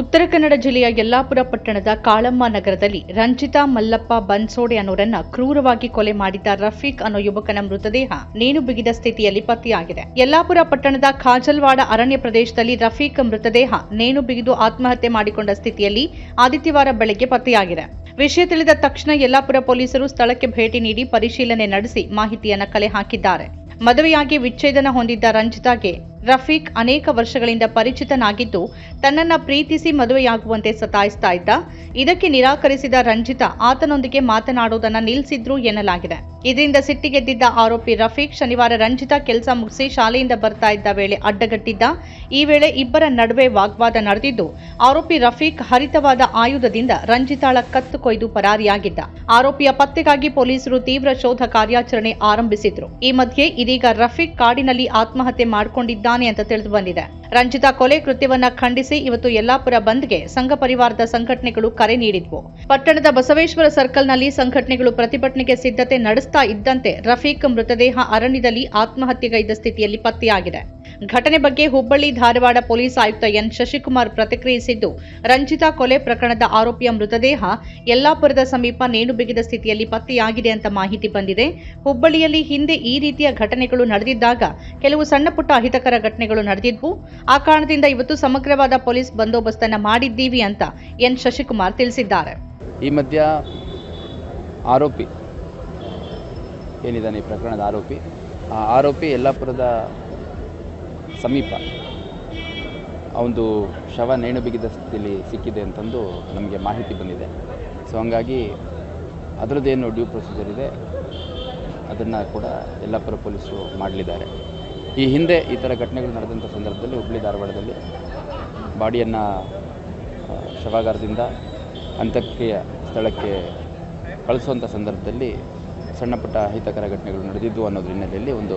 ಉತ್ತರ ಕನ್ನಡ ಜಿಲ್ಲೆಯ ಯಲ್ಲಾಪುರ ಪಟ್ಟಣದ ಕಾಳಮ್ಮ ನಗರದಲ್ಲಿ ರಂಜಿತಾ ಮಲ್ಲಪ್ಪ ಬನ್ಸೋಡೆ ಅನ್ನೋರನ್ನ ಕ್ರೂರವಾಗಿ ಕೊಲೆ ಮಾಡಿದ್ದ ರಫೀಕ್ ಅನ್ನೋ ಯುವಕನ ಮೃತದೇಹ ನೇಣು ಬಿಗಿದ ಸ್ಥಿತಿಯಲ್ಲಿ ಪತ್ತೆಯಾಗಿದೆ. ಯಲ್ಲಾಪುರ ಪಟ್ಟಣದ ಖಾಜಲ್ವಾಡ ಅರಣ್ಯ ಪ್ರದೇಶದಲ್ಲಿ ರಫೀಕ್ ಮೃತದೇಹ ನೇಣು ಬಿಗಿದು ಆತ್ಮಹತ್ಯೆ ಮಾಡಿಕೊಂಡ ಸ್ಥಿತಿಯಲ್ಲಿ ಆದಿತ್ಯವಾರ ಬೆಳಗ್ಗೆ ಪತ್ತೆಯಾಗಿದೆ. ವಿಷಯ ತಿಳಿದ ತಕ್ಷಣ ಯಲ್ಲಾಪುರ ಪೊಲೀಸರು ಸ್ಥಳಕ್ಕೆ ಭೇಟಿ ನೀಡಿ ಪರಿಶೀಲನೆ ನಡೆಸಿ ಮಾಹಿತಿಯನ್ನು ಕಲೆ ಹಾಕಿದ್ದಾರೆ. ಮದುವೆಯಾಗಿ ವಿಚ್ಛೇದನ ಹೊಂದಿದ್ದ ರಂಜಿತಾಗೆ ರಫೀಕ್ ಅನೇಕ ವರ್ಷಗಳಿಂದ ಪರಿಚಿತನಾಗಿದ್ದು ತನ್ನನ್ನ ಪ್ರೀತಿಸಿ ಮದುವೆಯಾಗುವಂತೆ ಸತಾಯಿಸ್ತಾ ಇದ್ದ. ಇದಕ್ಕೆ ನಿರಾಕರಿಸಿದ ರಂಜಿತಾ ಆತನೊಂದಿಗೆ ಮಾತನಾಡುವುದನ್ನ ನಿಲ್ಲಿಸಿದ್ರು ಎನ್ನಲಾಗಿದೆ. ಇದರಿಂದ ಸಿಟ್ಟಿಗೆದ್ದಿದ್ದ ಆರೋಪಿ ರಫೀಕ್ ಶನಿವಾರ ರಂಜಿತಾ ಕೆಲಸ ಮುಗಿಸಿ ಶಾಲೆಯಿಂದ ಬರ್ತಾ ಇದ್ದ ವೇಳೆ ಅಡ್ಡಗಟ್ಟಿದ್ದ. ಈ ವೇಳೆ ಇಬ್ಬರ ನಡುವೆ ವಾಗ್ವಾದ ನಡೆದಿದ್ದು, ಆರೋಪಿ ರಫೀಕ್ ಹರಿತವಾದ ಆಯುಧದಿಂದ ರಂಜಿತಾಳ ಕತ್ತು ಕೊಯ್ದು ಪರಾರಿಯಾಗಿದ್ದ. ಆರೋಪಿಯ ಪತ್ತೆಗಾಗಿ ಪೊಲೀಸರು ತೀವ್ರ ಶೋಧ ಕಾರ್ಯಾಚರಣೆ ಆರಂಭಿಸಿದ್ರು. ಈ ಮಧ್ಯೆ ಇದೀಗ ರಫೀಕ್ ಕಾಡಿನಲ್ಲಿ ಆತ್ಮಹತ್ಯೆ ಮಾಡಿಕೊಂಡಿದ್ದಾನೆ ಅಂತ ತಿಳಿದು ಬಂದಿದೆ. ರಂಜಿತಾ ಕೊಲೆ ಕೃತ್ಯವನ್ನ ಖಂಡಿಸಿ ಇವತ್ತು ಯಲ್ಲಾಪುರ ಬಂದ್ಗೆ ಸಂಘ ಪರಿವಾರದ ಸಂಘಟನೆಗಳು ಕರೆ ನೀಡಿದ್ವು. ಪಟ್ಟಣದ ಬಸವೇಶ್ವರ ಸರ್ಕಲ್ನಲ್ಲಿ ಸಂಘಟನೆಗಳು ಪ್ರತಿಭಟನೆಗೆ ಸಿದ್ಧತೆ ನಡೆಸ್ತಾ ಇದ್ದಂತೆ ರಫೀಕ್ ಮೃತದೇಹ ಅರಣ್ಯದಲ್ಲಿ ಆತ್ಮಹತ್ಯೆಗೈದ ಸ್ಥಿತಿಯಲ್ಲಿ ಪತ್ತೆಯಾಗಿದೆ. ಘಟನೆ ಬಗ್ಗೆ ಹುಬ್ಬಳ್ಳಿ ಧಾರವಾಡ ಪೊಲೀಸ್ ಆಯುಕ್ತ ಎನ್ ಶಶಿಕುಮಾರ್ ಪ್ರತಿಕ್ರಿಯಿಸಿದ್ದು, ರಂಜಿತಾ ಕೊಲೆ ಪ್ರಕರಣದ ಆರೋಪಿಯ ಮೃತದೇಹ ಯಲ್ಲಾಪುರದ ಸಮೀಪ ನೇಣು ಬಿಗಿದ ಸ್ಥಿತಿಯಲ್ಲಿ ಪತ್ತೆಯಾಗಿದೆ ಅಂತ ಮಾಹಿತಿ ಬಂದಿದೆ. ಹುಬ್ಬಳ್ಳಿಯಲ್ಲಿ ಹಿಂದೆ ಈ ರೀತಿಯ ಘಟನೆಗಳು ನಡೆದಿದ್ದಾಗ ಕೆಲವು ಸಣ್ಣಪುಟ್ಟ ಅಹಿತಕರ ಘಟನೆಗಳು ನಡೆದಿದ್ವು. ಆ ಕಾರಣದಿಂದ ಇವತ್ತು ಸಮಗ್ರವಾದ ಪೊಲೀಸ್ ಬಂದೋಬಸ್ತನ್ನ ಮಾಡಿದ್ದೀವಿ ಅಂತ ಎನ್ ಶಶಿಕುಮಾರ್ ತಿಳಿಸಿದ್ದಾರೆ. ಈ ಮಧ್ಯ ಆರೋಪಿ ಏನಿದ್ದಾನೆ ಈ ಪ್ರಕರಣದ ಆರೋಪಿ? ಆ ಆರೋಪಿ ಯಲ್ಲಾಪುರದ ಸಮೀಪ ಅವನದು ಶವ ನೇಣು ಬಿಗಿದ ಸ್ಥಿತಿಯಲ್ಲಿ ಸಿಕ್ಕಿದೆ ಅಂತಂದು ನಮಗೆ ಮಾಹಿತಿ ಬಂದಿದೆ. ಸೊ ಹಂಗಾಗಿ ಅದರದ್ದೇನು ಡ್ಯೂ ಪ್ರೊಸೀಜರ್ ಇದೆ, ಅದನ್ನು ಕೂಡ ಯಲ್ಲಾಪುರ ಪೊಲೀಸರು ಮಾಡಲಿದ್ದಾರೆ. ಈ ಹಿಂದೆ ಈ ಥರ ಘಟನೆಗಳು ನಡೆದಂಥ ಸಂದರ್ಭದಲ್ಲಿ ಹುಬ್ಬಳ್ಳಿ ಧಾರವಾಡದಲ್ಲಿ ಬಾಡಿಯನ್ನು ಶವಾಗಾರದಿಂದ ಅಂತ್ಯಕ್ರಿಯೆ ಸ್ಥಳಕ್ಕೆ ಕಳಿಸುವಂಥ ಸಂದರ್ಭದಲ್ಲಿ ಸಣ್ಣಪುಟ್ಟ ಅಹಿತಕರ ಘಟನೆಗಳು ನಡೆದಿದ್ದು ಅನ್ನೋದ್ರ ಹಿನ್ನೆಲೆಯಲ್ಲಿ ಒಂದು